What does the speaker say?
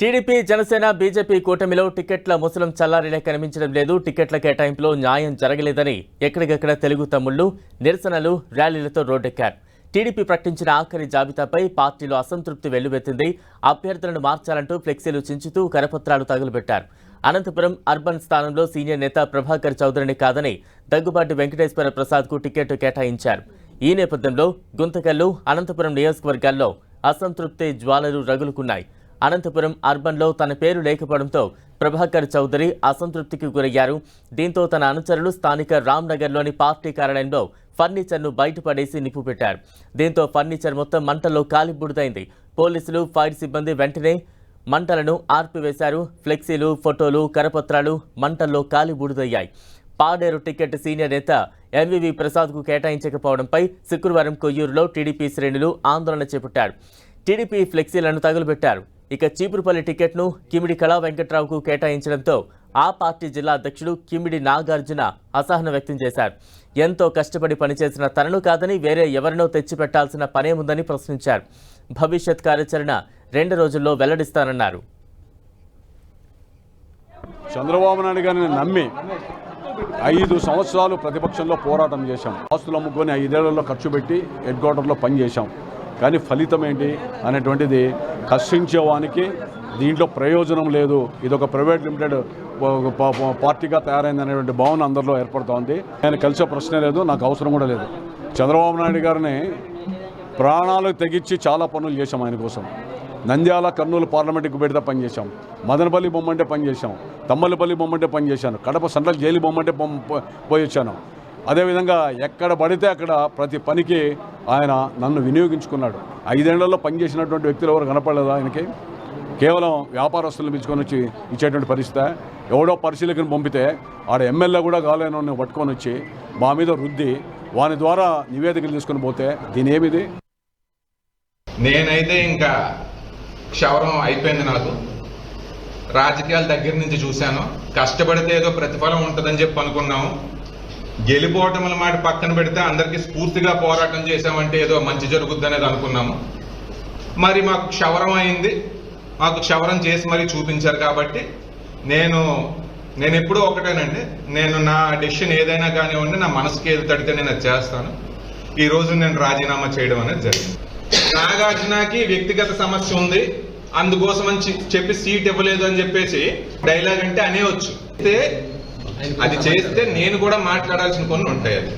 TDP Janasena BJP కూటమిలో టికెట్ల ముసలం చల్లారిలే కనిపించడం లేదు. టికెట్ల కేటాయింపులో న్యాయం జరగలేదని ఎక్కడికక్కడ తెలుగు తమ్ముళ్ళు నిరసనలు ర్యాలీలతో రోడ్డెక్కారు. టీడీపీ ప్రకటించిన ఆఖరి జాబితాపై పార్టీలో అసంతృప్తి వెల్లువెత్తింది. అభ్యర్థులను మార్చాలంటూ ఫ్లెక్సీలు చించుతూ కరపత్రాలు తగులుపెట్టారు. అనంతపురం అర్బన్ స్థానంలో సీనియర్ నేత ప్రభాకర్ చౌదరిని కాదని దగ్గుబాటి వెంకటేశ్వర ప్రసాద్కు టికెట్ కేటాయించారు. ఈ నేపథ్యంలో గుంతకల్లు అనంతపురం నియోజకవర్గాల్లో అసంతృప్తి జ్వాలలు రగులుకున్నాయి. అనంతపురం అర్బన్లో తన పేరు లేకపోవడంతో ప్రభాకర్ చౌదరి అసంతృప్తికి గురయ్యారు. దీంతో తన అనుచరులు స్థానిక రామ్నగర్లోని పార్టీ కార్యాలయంలో ఫర్నిచర్ను బయటపడేసి నిప్పు పెట్టారు. దీంతో ఫర్నిచర్ మొత్తం మంటల్లో కాలిబుడిదైంది పోలీసులు ఫైర్ సిబ్బంది వెంటనే మంటలను ఆర్పివేశారు. ఫ్లెక్సీలు ఫోటోలు కరపత్రాలు మంటల్లో కాలిబూడిదయ్యాయి పాడేరు టికెట్ సీనియర్ నేత ఎంవివి ప్రసాద్కు కేటాయించకపోవడంపై శుక్రవారం కొయ్యూరులో టీడీపీ శ్రేణులు ఆందోళన చేపట్టారు. టీడీపీ ఫ్లెక్సీలను తగులుబెట్టారు ఇక చీపురుపల్లి టికెట్ను కిమిడి కళా వెంకట్రావుకు కేటాయించడంతో ఆ పార్టీ జిల్లా అధ్యక్షుడు కిమిడి నాగార్జున అసహనం వ్యక్తం చేశారు. ఎంతో కష్టపడి పనిచేసిన తనను కాదని వేరే ఎవరినో తెచ్చిపెట్టాల్సిన పనేముందని ప్రశ్నించారు. భవిష్యత్ కార్యాచరణ రెండు రోజుల్లో వెల్లడిస్తానన్నారు. చంద్రబాబు నాయుడు గారిని నమ్మి ఐదు సంవత్సరాలు ప్రతిపక్షంలో పోరాటం చేశాం. ఆస్తులు అమ్ముకొని ఐదేళ్ళలో ఖర్చు పెట్టి హెడ్ క్వార్టర్లో పనిచేశాం కానీ ఫలితం ఏంటి అనేటువంటిది కష్టించేవానికి దీంట్లో ప్రయోజనం లేదు. ఇది ఒక ప్రైవేట్ లిమిటెడ్ పార్టీగా తయారైంది అనేటువంటి భావన అందరిలో ఏర్పడుతోంది నేను కలిసే ప్రశ్నే లేదు నాకు అవసరం కూడా లేదు. చంద్రబాబు నాయుడు గారిని ప్రాణాలు తెగించి చాలా పనులు చేశాం ఆయన కోసం. నంద్యాల కర్నూలు పార్లమెంట్కి పెడితే పనిచేశాం. మదనపల్లి బొమ్మంటే పనిచేశాం. తమ్మలపల్లి బొమ్మంటే పనిచేశాను. కడప సెంట్రల్ జైలు బొమ్మంటే పోయి వచ్చాను అదేవిధంగా ఎక్కడ పడితే అక్కడ ప్రతి పనికి ఆయన నన్ను వినియోగించుకున్నాడు. ఐదేళ్ళలో పనిచేసినటువంటి వ్యక్తులు ఎవరు కనపడలేదా ఆయనకి? కేవలం వ్యాపారస్తులను పిలుచుకొని వచ్చి ఇచ్చేటువంటి పరిస్థితి. ఎవడో పరిశీలకుని పంపితే ఆడ ఎమ్మెల్యే కూడా కాలేనని పట్టుకొని వచ్చి మా మీద రుద్ది వాని ద్వారా నివేదికలు తీసుకొని పోతే దీనేమిది? నేనైతే ఇంకా క్షవరం అయిపోయింది నాకు. రాజకీయాల దగ్గర నుంచి చూశాను. కష్టపడితే ఏదో ప్రతిఫలం ఉంటుందని చెప్పి అనుకున్నాము. గెలిపోవటముల మాట పక్కన పెడితే అందరికీ స్ఫూర్తిగా పోరాటం చేశామంటే ఏదో మంచి జరుగుద్ది అనేది అనుకున్నాము. మరి మాకు క్షవరం అయింది. మాకు క్షవరం చేసి మరీ చూపించారు కాబట్టి నేను నేను ఎప్పుడూ ఒకటేనండి. నేను నా డెసిషన్ ఏదైనా కానివ్వండి నా మనసుకి ఏది తడితే నేను అది చేస్తాను. ఈ రోజు నేను రాజీనామా చేయడం అనేది జరిగింది. నాగార్జునకి వ్యక్తిగత సమస్య ఉంది. అందుకోసం అని చెప్పి సీట్ ఇవ్వలేదు అని చెప్పేసి డైలాగ్ అంటే అనేవచ్చు అయితే అది చేస్తే నేను కూడా మాట్లాడాల్సిన కొన్ని ఉంటాయి అది.